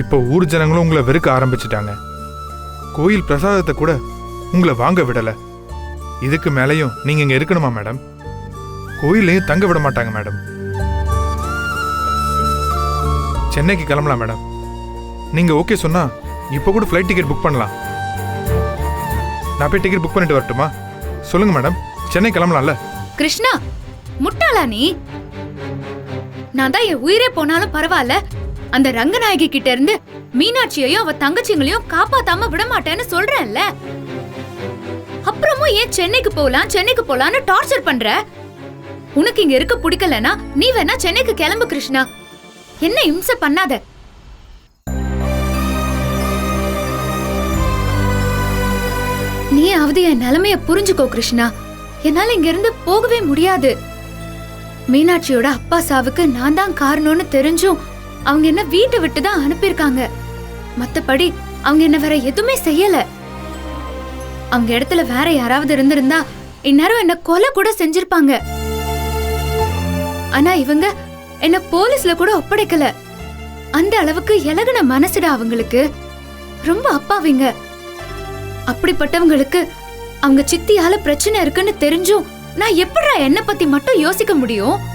இப்போ ஊர் ஜனங்களும் உங்களை வெறுக்க ஆரம்பிச்சிட்டாங்க. கோயில் பிரசாதத்தை கூட உங்களை வாங்க விடலை. இதுக்கு மேலேயும் நீங்கள் இங்கே இருக்கணுமா மேடம்? கோயிலையும் தங்க விட மாட்டாங்க மேடம். சென்னைக்கு கிளம்பலாம் மேடம். நீங்கள் ஓகே சொன்னால் இப்போ கூட ஃப்ளைட் டிக்கெட் புக் பண்ணலாம். நான் போய் டிக்கெட் புக் பண்ணிட்டு வரட்டுமா? சொல்லுங்க மேடம். சென்னை கிளம்பலாம்ல? கிருஷ்ணா முட்டாளா நீ? நான் தான் என் உயிரே போனாலும் பரவாயில்ல. அந்த ரங்கநாயகி கிட்ட இருந்து மீனாட்சியையும் அவ தங்கச்சிங்களையும் காப்பாத்தாம விட மாட்டேன்னு சொல்றேன்ல. அப்புறமும் ஏன் சென்னைக்கு போலாம் சென்னைக்கு போலான்னு டார்ச்சர் பண்ற? உனக்கு இங்க இருக்க பிடிக்கலனா நீ வேணா சென்னைக்கு கிளம்பு கிருஷ்ணா. என்ன இம்சை பண்ணாத? நீயாவது என் நிலைமைய புரிஞ்சுக்கோ கிருஷ்ணா. என்னால இங்க இருந்து போகவே முடியாது. மீனாட்சியோட அப்பா சாவுக்கு நான் தான் காரணம்னு தெரிஞ்சும் அவங்க என்ன வீட்டை விட்டு தான் அனுப்பியிருக்காங்க. மத்தபடி அவங்க என்ன வேற எதுவுமே செய்யல. அவங்க இடத்துல வேற யாராவது இருந்திருந்தா இந்நேரம் என்ன கொலை கூட செஞ்சிருப்பாங்க. ஆனா இவங்க என்ன போலீஸ்ல கூட ஒப்படைக்கல. அந்த அளவுக்கு இலகுன மனசுடா அவங்களுக்கு. ரொம்ப அப்பாவிங்க. அப்படிப்பட்டவங்களுக்கு அவங்க சித்தியால பிரச்சனை இருக்குன்னு தெரிஞ்சும் நான் எப்படா என்ன பத்தி மட்டும் யோசிக்க முடியும்?